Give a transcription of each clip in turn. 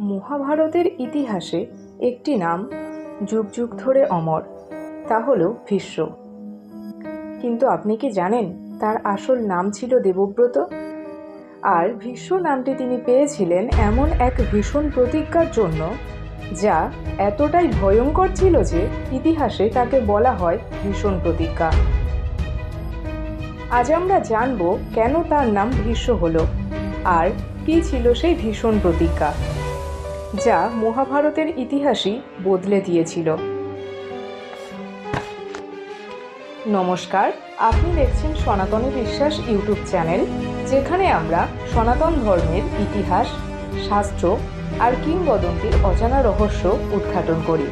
মহাভারতের ইতিহাসে একটি নাম যুগ যুগ ধরে অমর, তা হল ভীষ্ম। কিন্তু আপনি কি জানেন তার আসল নাম ছিল দেবব্রত? আর ভীষ্ম নামটি তিনি পেয়েছিলেন এমন এক ভীষণ প্রতিজ্ঞার জন্য, যা এতটাই ভয়ঙ্কর ছিল যে ইতিহাসে তাকে বলা হয় ভীষণ প্রতিজ্ঞা। আজ আমরা জানব কেন তার নাম ভীষ্ম হলো, আর কি ছিল সেই ভীষণ প্রতিজ্ঞা। যা মহাভারতের ইতিহাসই বদলে দিয়েছিল। নমস্কার, আপনি দেখছেন সনাতনী বিশ্বাস ইউটিউব চ্যানেল, যেখানে আমরা সনাতন ধর্মের ইতিহাস, শাস্ত্র আর কিংবদন্তির অজানা রহস্য উদ্ঘাটন করি।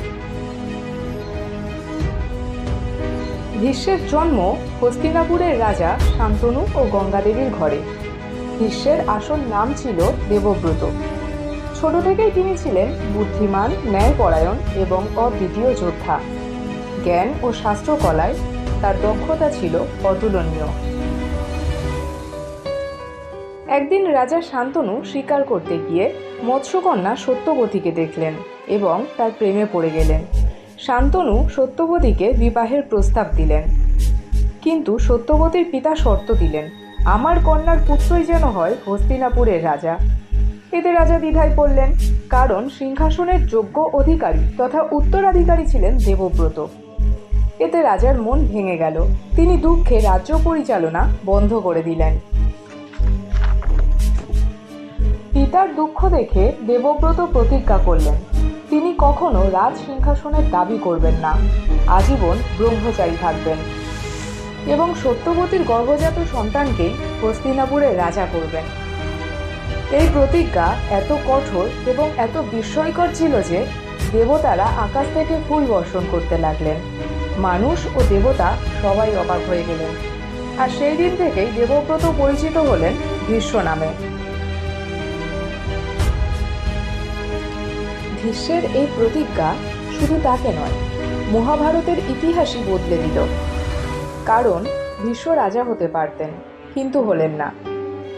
ভীষ্মের জন্ম হস্তিনাপুরের রাজা শান্তনু ও গঙ্গাদেবীর ঘরে। ভীষ্মের আসল নাম ছিল দেবব্রত। ছোট থেকেই তিনি ছিলেন বুদ্ধিমান, ন্যায়পরায়ণ এবং অদ্বিতীয় যোদ্ধা। জ্ঞান ও শাস্ত্রকলায় তার দক্ষতা ছিল অতুলনীয়। একদিন রাজা শান্তনু শিকার করতে গিয়ে মৎস্যকন্যা সত্যবতীকে দেখলেন এবং তার প্রেমে পড়ে গেলেন। শান্তনু সত্যবতীকে বিবাহের প্রস্তাব দিলেন। কিন্তু সত্যবতীর পিতা শর্ত দিলেন, আমার কন্যার পুত্রই যেন হয় হস্তিনাপুরের রাজা। এতে রাজা দ্বিধায় পড়লেন, কারণ সিংহাসনের যোগ্য অধিকারী তথা উত্তরাধিকারী ছিলেন দেবব্রত। এতে রাজার মন ভেঙে গেল। তিনি দুঃখে রাজ্য পরিচালনা বন্ধ করে দিলেন। পিতার দুঃখ দেখে দেবব্রত প্রতিজ্ঞা করলেন, তিনি কখনো রাজ সিংহাসনের দাবি করবেন না, আজীবন ব্রহ্মচারী থাকবেন এবং সত্যবতীর গর্ভজাত সন্তানকে হস্তিনাপুরের রাজা করবেন। এই প্রতিজ্ঞা এত কঠোর এবং এত বিস্ময়কর ছিল যে দেবতারা আকাশ থেকে ফুল বর্ষণ করতে লাগলেন। মানুষ ও দেবতা সবাই অবাক হয়ে গেলেন। আর সেই দিন থেকেই দেবব্রত পরিচিত হলেন ভীষ্ম নামে। ভীষ্মের এই প্রতিজ্ঞা শুধু তাকে নয়, মহাভারতের ইতিহাসই বদলে দিল। কারণ ভীষ্ম রাজা হতে পারতেন, কিন্তু হলেন না।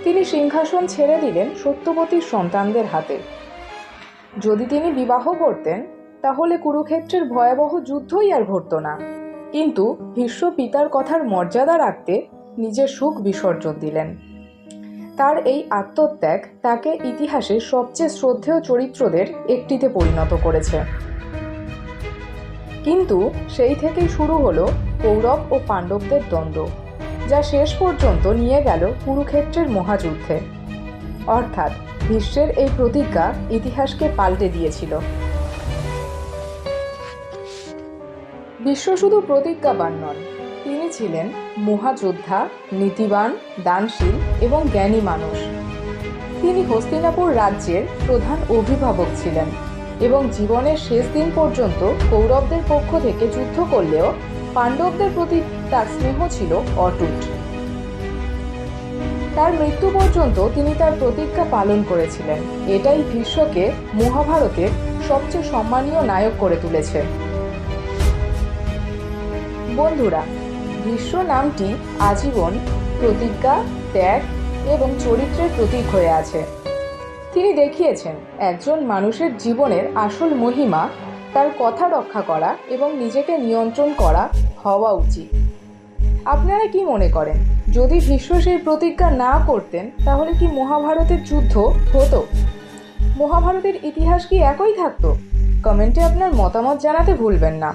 তিনি সিংহাসন ছেড়ে দিলেন সত্যবতীর সন্তানদের হাতে। যদি তিনি বিবাহ করতেন, তাহলে কুরুক্ষেত্রের ভয়াবহ যুদ্ধই আর ঘটত না। কিন্তু ভীষ্ম পিতার কথার মর্যাদা রাখতে নিজের সুখ বিসর্জন দিলেন। তার এই আত্মত্যাগ তাকে ইতিহাসের সবচেয়ে শ্রদ্ধেয় চরিত্রদের একটিতে পরিণত করেছে। কিন্তু সেই থেকেই শুরু হলো কৌরব ও পাণ্ডবদের দ্বন্দ্ব। যা শেষ পর্যন্ত নিয়ে গেল কুরুক্ষেত্রের মহাযুদ্ধে। অর্থাৎ ভীষ্মের এই প্রতিজ্ঞা ইতিহাসকে পাল্টে দিয়েছিল। বিশ্ব শুধু প্রতিজ্ঞাবান নন, তিনি ছিলেন মহাযোদ্ধা, নীতিবান, দানশীল এবং জ্ঞানী মানুষ। তিনি হস্তিনাপুর রাজ্যের প্রধান অভিভাবক ছিলেন এবং জীবনের শেষ দিন পর্যন্ত কৌরবদের পক্ষ থেকে যুদ্ধ করলেও পাণ্ডবদের প্রতি তার স্নেহ ছিল অটুট। তার মৃত্যু পর্যন্ত তিনি তার প্রতিজ্ঞা পালন করেছিলেন। এটাই ভীষ্মকে মহাভারতের সবচেয়ে সম্মানীয় নায়ক করে তুলেছে। বন্ধুরা, ভীষ্ম নামটি আজীবন প্রতিজ্ঞা, ত্যাগ এবং চরিত্রের প্রতীক হয়ে আছে। তিনি দেখিয়েছেন, একজন মানুষের জীবনের আসল মহিমা তার কথা রক্ষা করা এবং নিজেকে নিয়ন্ত্রণ করা হওয়া উচিত। আপনারা কি মনে করেন? যদি ভীষ্ম সেই প্রতিজ্ঞা না করতেন, তাহলে কি মহাভারতের যুদ্ধ হতো? মহাভারতের ইতিহাস কি একই থাকতো? কমেন্টে আপনার মতামত জানাতে ভুলবেন না।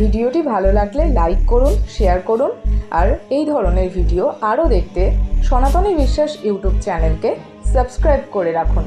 ভিডিওটি ভালো লাগলে লাইক করুন, শেয়ার করুন, আর এই ধরনের ভিডিও আরও দেখতে সনাতনী বিশ্বাস ইউটিউব চ্যানেলকে সাবস্ক্রাইব করে রাখুন।